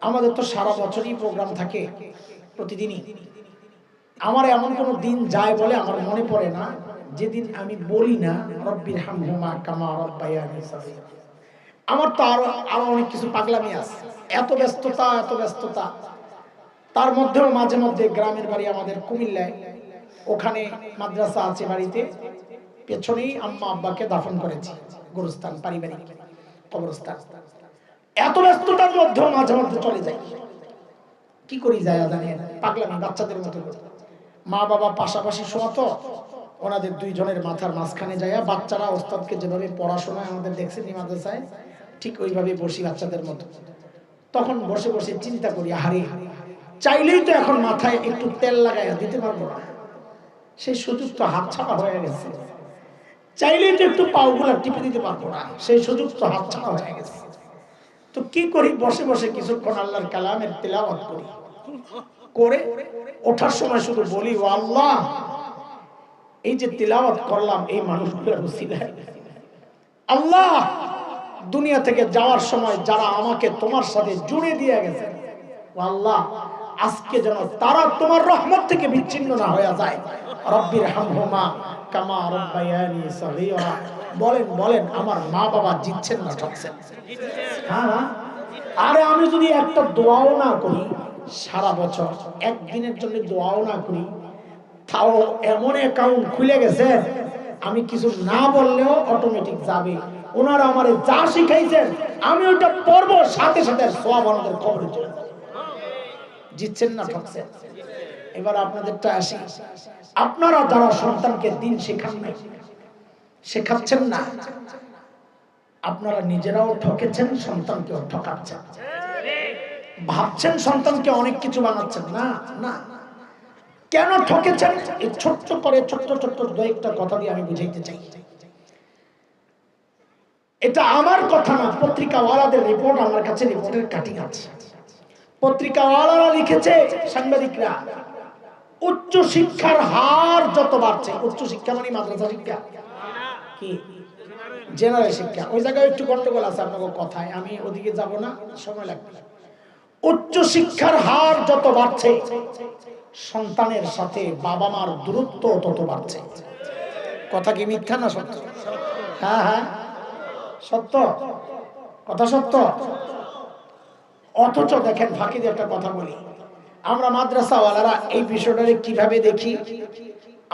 আমাদের তো সারা বছরই প্রোগ্রাম থাকে, প্রতিদিনই। আমার এমন কোনো দিন যায় বলে আমার মনে পড়ে না, যেদিন আমি বলি না, রব্বির হামহুমা কামা সাগীরা। আমার তো আরও আরও অনেক কিছু পাগলামি আছে। এত ব্যস্ততা এত ব্যস্ততা। তার মধ্যেও মাঝে মধ্যে গ্রামের বাড়ি আমাদের কুমিল্লায়। ওখানে মাদ্রাসা আছে বাড়িতে। পেছনেই আম্মা আব্বাকে দাফন করেছি। গুরুস্থান, পারিবারিক কবরস্থান। এত ব্যস্ততার মধ্যেও মাঝে মধ্যে চলে যায় কি করি যায় জানি পাগলামি বাচ্চাদের মতো মা বাবা পাশাপাশি শোয়া তো, ওনাদের দুইজনের মাথার মাঝখানে যায় বাচ্চারা, ওস্তাদকে যেভাবে পড়াশোনায় আমাদের দেখছে মাদ্রাসায় ঠিক ওইভাবে বসি বাচ্চাদের মতো। তখন বসে বসে চিন্তা করি হারে চাইলেই তো এখন মাথায় একটু তেল লাগাইয়া দিতে পারব না। সেই সুযোগ তো হাত ছাড়া হয়ে গেছে। চাইলেই তো একটু পাওগুলা টিপে দিতে পারব না। সেই সুযোগ তো হাত ছাড়া হয়ে গেছে। তো কি করি? বসে বসে কিছুক্ষণ আল্লাহর কালামের তেলাওয়াত করি। করে ওঠার সময় শুধু বলি, ও আল্লাহ, এই যে তেলাওয়াত করলাম, এই মানুষগুলোর উসিলায়। আল্লাহ, দুনিয়া থেকে যাওয়ার সময় যারা আমাকে তোমার সাথে জুড়ে দিয়ে গেছে আল্লাহ আজকে যেন তারা তোমার রহমত থেকে বিচ্ছিন্ন না হয়ে যায় রব্বির হামহুমা কামা রব্বায়ানি সগীরা বলেন বলেন, আমার মা বাবা জিতছেন না ঠকছেন হ্যাঁ। আরে আমি যদি একটা দোয়াও না করি, সারা বছর একদিনের জন্য দোয়াও না করি, তাও এমন অ্যাকাউন্ট খুলে গেছে, আমি কিছু না বললেও অটোমেটিক যাবে ওনারা আমারে যা শিখাইছেন, আমি ওটা পড়ব, সাথে সাথে সব আমাদের খবরে। জিতছেন না ঠকছেন এবার আপনাদেরটা আসি। আপনারা যারা সন্তানকে দিন শেখান নাই, শেখাচ্ছেন না, আপনারা নিজেরাও ঠকেছেন, সন্তানকেও ঠকাচ্ছেন। ভাবছেন সন্তানকে অনেক কিছু বানাচ্ছেন। না না। কেন ঠকেছেন? এই ছোট্ট করে, ছোট্ট ছোট্ট দু একটা কথা দিয়ে আমি বুঝাইতে চাই। এটা আমার কথা না, পত্রিকাওয়ালাদের রিপোর্ট আমার কাছে রিপোর্টের কাটিং আছে। পত্রিকাওয়ালারা লিখেছে সাংবাদিকরা, উচ্চ শিক্ষার হার যত বাড়ছে, উচ্চ শিক্ষা মানে মাদ্রাসা শিক্ষা? কি? জেনারেল শিক্ষা। ওই জায়গায় একটু গন্ডগোল আছে আপনাকে কথায়, আমি ওদিকে যাব না, সময় লাগবে। উচ্চ শিক্ষার হার যত বাড়ছে, সন্তানের সাথে বাবা মার দূরত্ব তত বাড়ছে। কথা কি মিথ্যা না সত্য? হ্যাঁ হ্যাঁ। সত্য? কথা সত্য? অথচ দেখেন ফাঁকি দিয়ে একটা কথা বলি। আমরা মাদ্রাসাওয়ালারা এই বিষয়টাকে কীভাবে দেখি?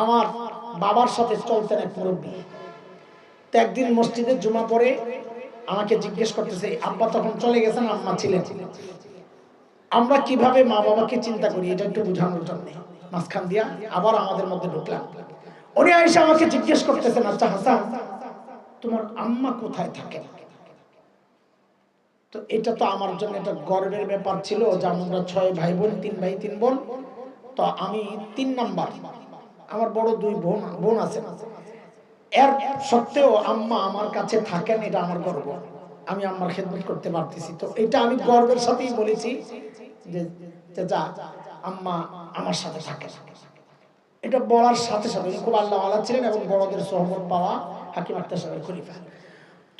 আমার বাবার সাথে চলতেন এক মুরব্বী। তো একদিন মসজিদের জুমা পরে আমাকে জিজ্ঞেস করতেছে, আব্বা তখন চলে গেছেন, আম্মা ছিলেন? আমরা কীভাবে মা বাবাকে চিন্তা করি, এটা একটু বোঝানোর জন্য। মাঝখান দিয়া আবার আমাদের মধ্যে ঢুকলাম। উনি আইসা আমাকে জিজ্ঞেস করতেছেন আচ্ছা হাসান, তোমার আম্মা কোথায় থাকে তো এটা তো আমার জন্য একটা গর্বের ব্যাপার ছিল যে আমরা ছয় ভাই বোন তিন ভাই, তিন বোন। তো আমি তিন নাম্বার। আমার বড় দুই বোন বোন আছে। এর সত্ত্বেও আম্মা আমার কাছে থাকেন, এটা আমার গর্ব। আমি আম্মার খেদমত করতে পারতেছি। তো এটা আমি গর্বের সাথেই বলেছি যে যে আম্মা আমার সাথে থাকে এটা বলার সাথে সাথে খুব আল্লাহ আল্লাহ ছিলেন এবং বড়দের সহমত পাওয়া হাকিম আক্তার সাহেবের খলিফা।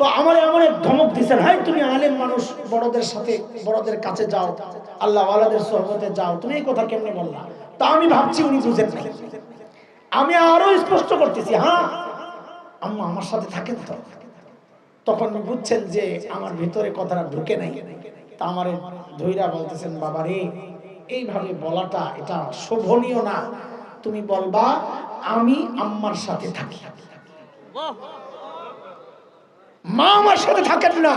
তো আমার এক ধমক দিচ্ছেন হাই, তুমি আলেম মানুষ, বড়দের সাথে, বড়দের কাছে যাও, আল্লাহ আল্লাহদের সহমতে যাও। তুমি এই কথা কেমনে বললা? তা আমি ভাবছি উনি বুঝেন নাই। আমি আরও স্পষ্ট করতেছি হ্যাঁ আম্মা আমার সাথে থাকেন তো। তখন বুঝছেন যে আমার ভিতরে কথাটা ঢুকে নাই। তা আমার ধৈরা বলতেছেন বাবা রে এইভাবে বলাটা এটা শোভনীয় না। তুমি বলবা, আমি আম্মার সাথে থাকি। মা আমার সাথে থাকেন না।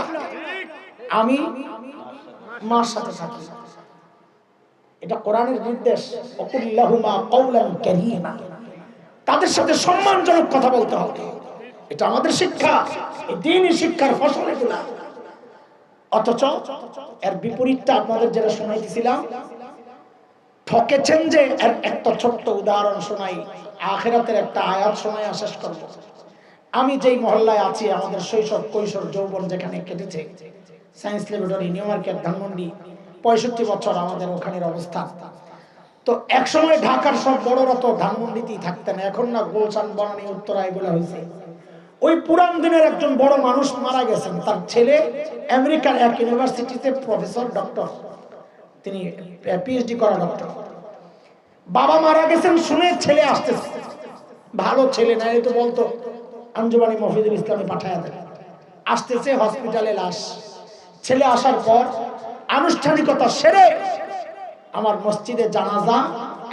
আমি মার সাথে থাকি। এটা কোরআনের নির্দেশ। তাদের সাথে সম্মানজনক কথা বলতে হবে। এটা আমাদের শিক্ষা। শিক্ষার ফসল এগুলা। অথচ এর বিপরীতটা আপনাদের যেটা শোনাইতেছিলাম, ঠকেছেন যে এর একটা ছোট্ট উদাহরণ শোনাই। আখেরাতের একটা আয়াত শোনাই শেষ করব। আমি যেই মহল্লায় আছি, আমাদের শৈশব, কৈশোর, যৌবন যেখানে কেটেছে science laboratory New Market Dhanmondi, পঁয়ষট্টি বছর আমাদের ওখানের অবস্থান তো এক সময় ঢাকার সব বড়রা তো ধানমন্ডিতেই থাকতেন, এখন না গোলশান, বনানী, উত্তরা এগুলো হয়েছে। ওই পুরান দিনের একজন বড় মানুষ মারা গেছেন, তার ছেলে আমেরিকার এক ইউনিভার্সিটিতে প্রফেসর, ডক্টর। তিনি পিএইচডি করা ডক্টর। বাবা মারা গেছেন শুনে ছেলে আসতেছে। ভালো ছেলে না তো বলতো আঞ্জুমানি মফিদুল ইসলামে পাঠায় দেয় আসতেছে হসপিটালে লাশ। ছেলে আসার পর আনুষ্ঠানিকতা সেরে আমার মসজিদে জানাজা,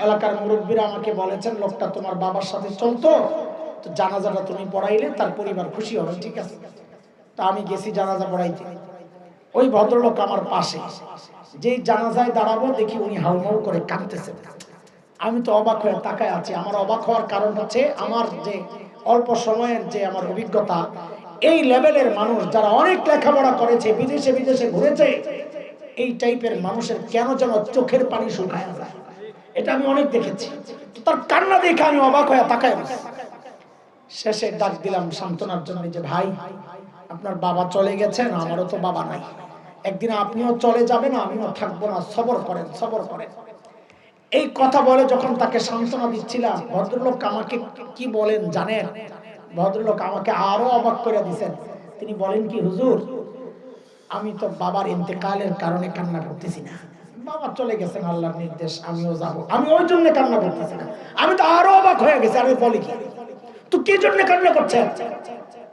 এলাকার মুরব্বীরা আমাকে বলেছেন, লোকটা তোমার বাবার সাথে চলতো, তো জানাজাটা তুমি পড়াইলে, তার পরিবার খুশি হবে, ঠিক আছে? তা আমি গেছি জানাজা পড়াইতে। ওই ভদ্রলোক আমার পাশে। যেই জানাজায় দাঁড়াবো, দেখি উনি হাউমাউ করে কাঁদতেছেন আমি তো অবাক হয়ে তাকায় আছি। আমার অবাক হওয়ার কারণ হচ্ছে আমার যে অল্প সময়ের যে আমার অভিজ্ঞতা, এই লেভেলের মানুষ যারা অনেক লেখাপড়া করেছে, বিদেশে বিদেশে ঘুরেছে, এই টাইপের মানুষের কেন যেন চোখের পানি শুকায় যায় এটা আমি অনেক দেখেছি। তার কান্না দেখে আমি অবাক হয়ে তাকায়। শেষে ডাক দিলাম সান্ত্বনার জন্য যে, ভাই, আপনার বাবা চলে গেছেন, আমারও তো বাবা নাই। একদিন আপনিও চলে যাবেন, আমিও থাকব না। সবর করেন সবর করেন। এই কথা বলে যখন তাকে সান্ত্বনা দিচ্ছিলাম, ভদ্রলোক আমাকে কি বলেন জানেন? ভদ্রলোক আমাকে আরও অবাক করে দিছেন। তিনি বলেন কি, হুজুর, আমি তো বাবার ইন্তেকালের কারণে কান্না করতেছি না। বাবা চলে গেছেন আল্লাহর নির্দেশ, আমিও যাব। আমি ওই জন্য কান্না করতেছি না। আমি তো আরও অবাক হয়ে গেছি আমি বলি কি? তো কি জন্য কান্না করছেন?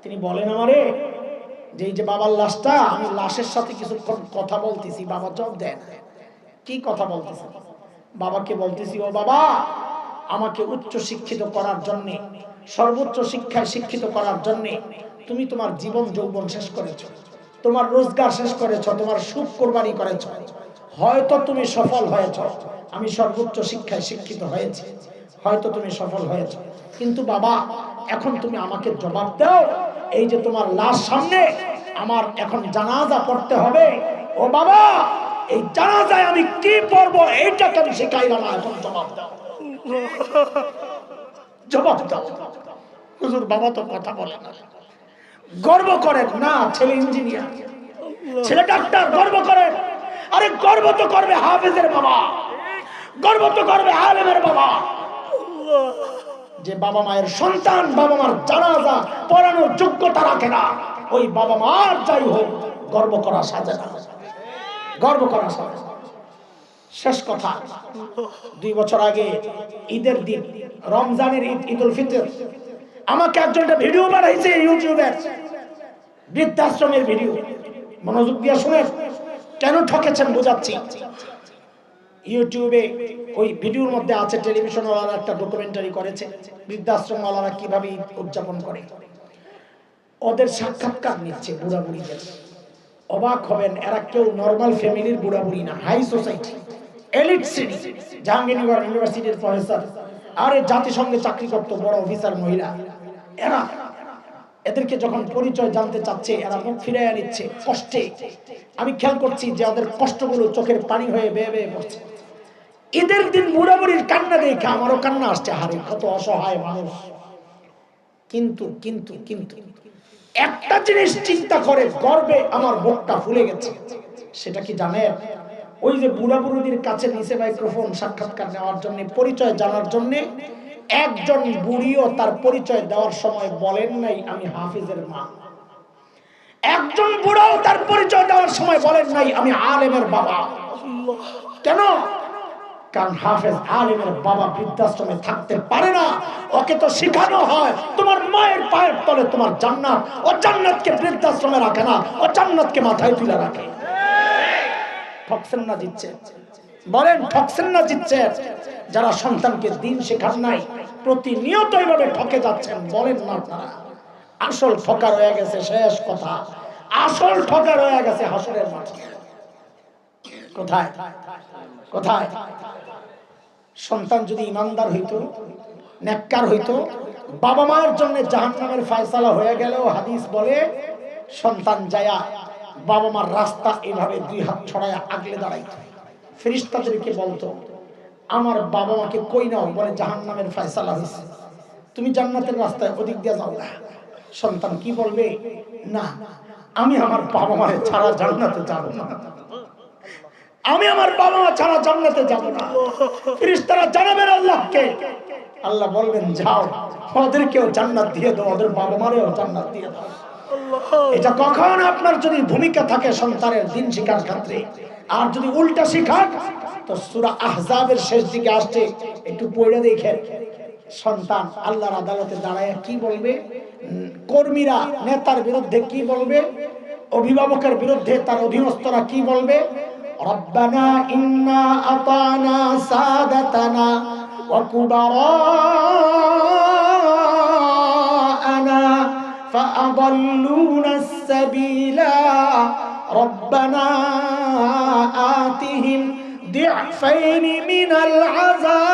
তিনি বলেন, আমারে যে এই যে বাবার লাশটা, আমি লাশের সাথে কিছুক্ষণ কথা বলতেছি, বাবা জব দেন কি কথা বলতেছে বাবাকে বলতেছি, ও বাবা, আমাকে উচ্চ শিক্ষিত করার জন্য, সর্বোচ্চ শিক্ষায় শিক্ষিত করার জন্য তুমি তোমার জীবন যৌবন শেষ করেছ, তোমার রোজগার শেষ করেছ, তোমার সুখ কোরবানি করেছ। হয়তো তুমি সফল হয়েছ, আমি সর্বোচ্চ শিক্ষায় শিক্ষিত হয়েছি, হয়তো তুমি সফল হয়েছ। কিন্তু বাবা, এখন তুমি আমাকে জবাব দাও, এই যে তোমার লাশ সামনে, আমার এখন জানাজা পড়তে হবে। ও বাবা এই জানাজায় আমি কি পড়ব এইটাকে আমি শেখাইলাম না, এখন জবাব দাও। জবাব দাও। হুজুর বাবা তো কথা বলে না। গর্ব করেন না ছেলে ইঞ্জিনিয়ার। ছেলে ডাক্তার গর্ব করে আরে গর্ব তো করবে হাফেজের বাবা। গর্ব তো করবে আলেমের বাবা। যে বাবা মায়ের সন্তান বাবা মার জানাজা পড়ানোর যোগ্যতা রাখে না ওই বাবা মার যাই হোক গর্ব করা সাজে না। গর্ব করা না। শেষ কথা, দুই বছর আগে ঈদের দিন, রমজানের ঈদ, ঈদুল ফিতর, আমাকে একজনটা ভিডিও বানাইছে ইউটিউবের বৃদ্ধাশ্রমের ভিডিও মনোযোগ দিয়ে শুনে কেন ঠকেছেন বোঝাচ্ছি। ইউটিউবে ওই ভিডিওর মধ্যে আছে টেলিভিশন ওয়ালারা একটা ডকুমেন্টারি করেছে বৃদ্ধাশ্রম ওয়ালারা কীভাবে উদযাপন করে। ওদের সাক্ষাৎকার নিচ্ছে বুড়া বুড়িদের অবাক হবেন, এরা কেউ নর্মাল ফ্যামিলির বুড়া বুড়ি না হাই সোসাইটি এলিট শ্রেণি জাহাঙ্গীরনগর ইউনিভার্সিটির প্রফেসর আর এই জাতিসংঘে চাকরি করতো বড় অফিসার মহিলা। এরা এদেরকে যখন পরিচয় জানতে চাচ্ছে, এরা মুখ ফিরাইয়া নিচ্ছে, কষ্টে। আমি খেয়াল করছি যে ওদের কষ্টগুলো চোখের পানি হয়ে বেয়ে বেয়ে পড়ছে। ঈদের দিন বুড়াবুড়ির কান্না দেখে আমারও কান্না আসছে। হারে কত অসহায় মানুষ। কিন্তু কিন্তু কিন্তু একটা জিনিস চিন্তা করে গর্বে আমার বুকটা ফুলে গেছে। সেটা কি জানেন ওই যে বুড়া বুড়িদের কাছে নিচে মাইক্রোফোন সাক্ষাৎকার নেওয়ার জন্য পরিচয় জানার জন্য একজন বুড়িও তার পরিচয় দেওয়ার সময় বলেন নাই আমি হাফিজের মা। একজন বুড়াও তার পরিচয় দেওয়ার সময় বলেন নাই আমি আলেমের বাবা। কেন? কারণ হাফেজ আলিমের বাবা বৃদ্ধাশ্রমে থাকতে পারে না। ওকে তো শেখানো হয়, তোমার মায়ের পায়ের তলে তোমার জান্নাত। ও জান্নাতকে বৃদ্ধাশ্রমে রাখে না, ও জান্নাতকে মাথায় তুলে রাখে। না জিতছে বলেন ঠকছেন না যারা সন্তানকে দিন শেখান নাই, প্রতিনিয়ত এইভাবে ঠকে যাচ্ছেন, বলেন না আপনারা আসল ঠকা রয়ে গেছে, শেষ কথা। আসল ঠকা রয়ে গেছে হাসরের মাঠে। কোথায়? কোথায়? সন্তান যদি ইমানদার হইতো, নেককার হইতো বাবা মায়ের জন্য জাহান নামের ফায়সালা হয়ে গেলেও হাদিস বলে, সন্তান যায়া বাবা মার রাস্তা এভাবে দুই হাত ছড়ায় আগলে দাঁড়াইতো। ফেরিস্তাদেরকে বলতো, আমার বাবা মাকে কই নাও? বলে জাহান নামের ফায়সালা হয়েছে তুমি জান্নাতের রাস্তায় ওদিক দিয়ে যাও না। সন্তান কি বলবে? না, আমি আমার বাবা মায়ের ছাড়া জান্নাতে যাব না। আমি আমার বাবা মা ছাড়া জান্নাতে যাব না। ফেরেশতারা জানাবেন আল্লাহকে। আল্লাহ বলবেন যাও ওদেরকেও জান্নাত দিয়ে দাও ওদের বাবা মারেও জান্নাত দিয়ে দাও। এটা কখন আপনার যদি ভূমিকা থাকে সন্তানের দিন শিকার ক্ষেত্রে? আর যদি উল্টা শিখান তো সুরা আহজাবের শেষ দিকে আসছে একটু পড়ে দেখেন। সন্তান আল্লাহর আদালতে দাঁড়ায় কি বলবে? কর্মীরা নেতার বিরুদ্ধে কি বলবে? অভিভাবকের বিরুদ্ধে তার অধীনস্থরা কি বলবে? ربنا إنا أطعنا سادتنا وكبراءنا فأضلونا السبيلا ربنا آتهم ضعفين من العذاب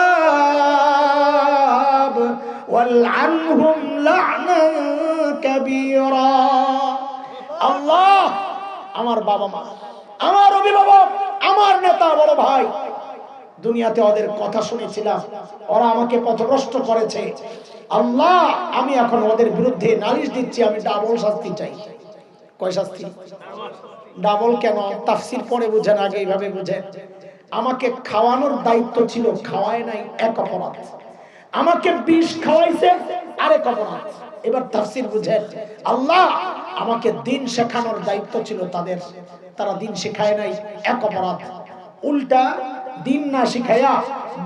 والعنهم لعنا كبيرا الله أمر بابا ما আমার অভিভাবক, আমার নেতা বড় ভাই, দুনিয়াতে ওদের কথা শুনেছিলাম। ওরা আমাকে পথভ্রষ্ট করেছে। আল্লাহ, আমি এখন ওদের বিরুদ্ধে নালিশ দিচ্ছি, আমি ডাবল শাস্তি চাই। কয় শাস্তি? ডাবল কেন? তাফসির পরে বুঝেন, আগে এইভাবে বুঝেন। আমাকে খাওয়ানোর দায়িত্ব ছিল, খাওয়ায় নাই, এক অপরাধ। আমাকে বিষ খাওয়াইছে, আরেক অপরাধ। এবার তাফসির বুঝেন, আল্লাহ আমাকে দিন শেখানোর দায়িত্ব ছিল তাদের। তারা দিন শেখায় নাই, এক অপরাধ। উল্টা দিন না শিখায়া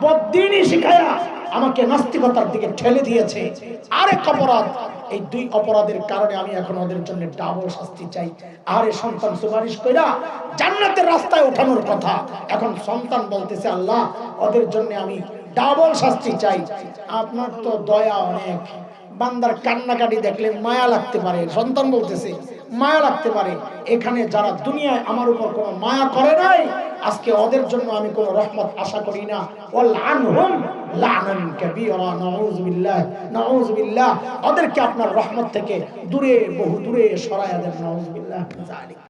বদিনই শিখায়া আমাকে নাস্তিকতার দিকে ঠেলে দিয়েছে। আরেক অপরাধ, এই দুই অপরাধের কারণে আমি এখন ওদের জন্য ডাবল শাস্তি চাই। আরে সন্তান, সুপারিশ কইরা জান্নাতের রাস্তায় ওঠানোর কথা। এখন সন্তান বলতেছে, আল্লাহ, ওদের জন্য আমি ডাবল শাস্তি চাই। আপনার তো দয়া অনেক। বান্দার কান্নাকাটি দেখলে মায়া লাগতে পারে, সন্তান বলতেছে, মায়া লাগতে পারে। এখানে যারা দুনিয়ায় আমার উপর কোনো মায়া করে নাই, আজকে ওদের জন্য আমি কোনো রহমত আশা করি না। ওদেরকে আপনার রহমত থেকে দূরে, বহু দূরে সরাই দেন, নাউযু